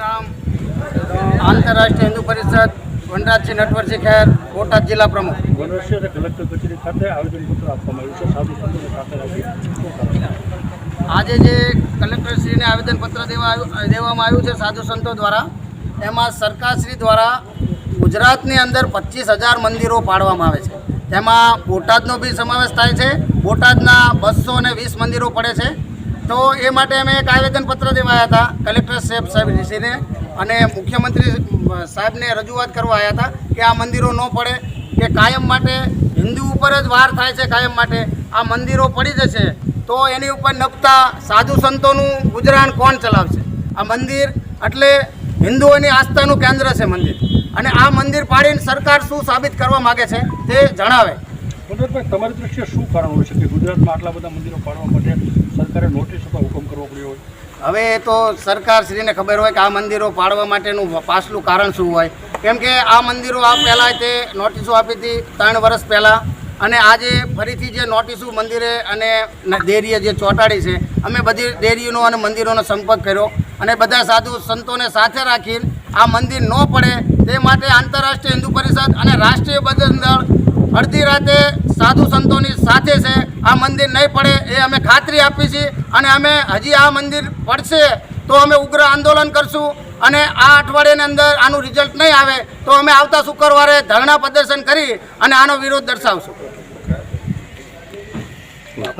રામ. આંતરરાષ્ટ્રીય હિન્દુ પરિષદ વનરાજસિંહ નટવરસિંહ ખેર બોટાદ જિલ્લા પ્રમુખ. કલેક્ટર કચેરી ખાતે આવેદનપત્ર આપવામાં આવ્યું છે. આજે જે કલેક્ટરશ્રીને આવેદનપત્ર દેવા દેવામાં આવ્યું છે સાધુ સંતો દ્વારા એમાં સરકારશ્રી દ્વારા ગુજરાતની અંદર પચીસ હજાર મંદિરો પાડવામાં આવે છે. તેમાં બોટાદનો બી સમાવેશ થાય છે. બોટાદના બસો વીસ મંદિરો પડે છે. તો એ માટે અમે એક આવેદનપત્ર દેવા હતા, કલેક્ટર સાહેબ સાહેબશ્રીને અને મુખ્યમંત્રી સાહેબને રજૂઆત કરવા આવ્યા હતા કે આ મંદિરો ન પડે, કે કાયમ માટે હિન્દુ ઉપર જ વાર થાય છે, કાયમ માટે આ મંદિરો પડી જશે. તો એની ઉપર નપતા સાધુ સંતોનું ગુજરાન કોણ ચલાવશે? આ મંદિર એટલે હિન્દુઓની આસ્થાનું કેન્દ્ર છે મંદિર. અને આ મંદિર પાડીને સરકાર શું સાબિત કરવા માગે છે તે જણાવે. તમારી દ્રષ્ટિએ શું કારણ હોય છે કે ગુજરાતમાં આટલા બધા મંદિરો પાડવા માટે સરકારે નોટિસ અથવા હુકમ કરવો પડ્યો હોય? હવે એ તો સરકારશ્રીને ખબર હોય કે આ મંદિરો પાડવા માટેનું પાછલું કારણ શું હોય? કેમ કે આ મંદિરો આ પહેલાં તે નોટિસો આપી હતી ત્રણ વર્ષ પહેલાં. અને આજે ફરીથી જે નોટિસો મંદિરે અને ડેરીએ જે ચોંટાડી છે, અમે બધી ડેરીઓનો અને મંદિરોનો સંપર્ક કર્યો. અને બધા સાધુ સંતોને સાથે રાખીને આ મંદિર ન પડે, તે માટે આંતરરાષ્ટ્રીય હિન્દુ પરિષદ અને રાષ્ટ્રીય બજરંગ દળ અડધી રાતે સાધુ સંતોની સાથે છે. આ મંદિર નહીં પડે એ અમે ખાતરી આપી છીએ અને અમે હજી આ મંદિર પડશે તો અમે ઉગ્ર આંદોલન કરશું અને આ અઠવાડિયાની અંદર આનું રિઝલ્ટ નહીં આવે તો અમે આવતા શુક્રવારે ધરણા પ્રદર્શન કરી અને આનો વિરોધ દર્શાવશું.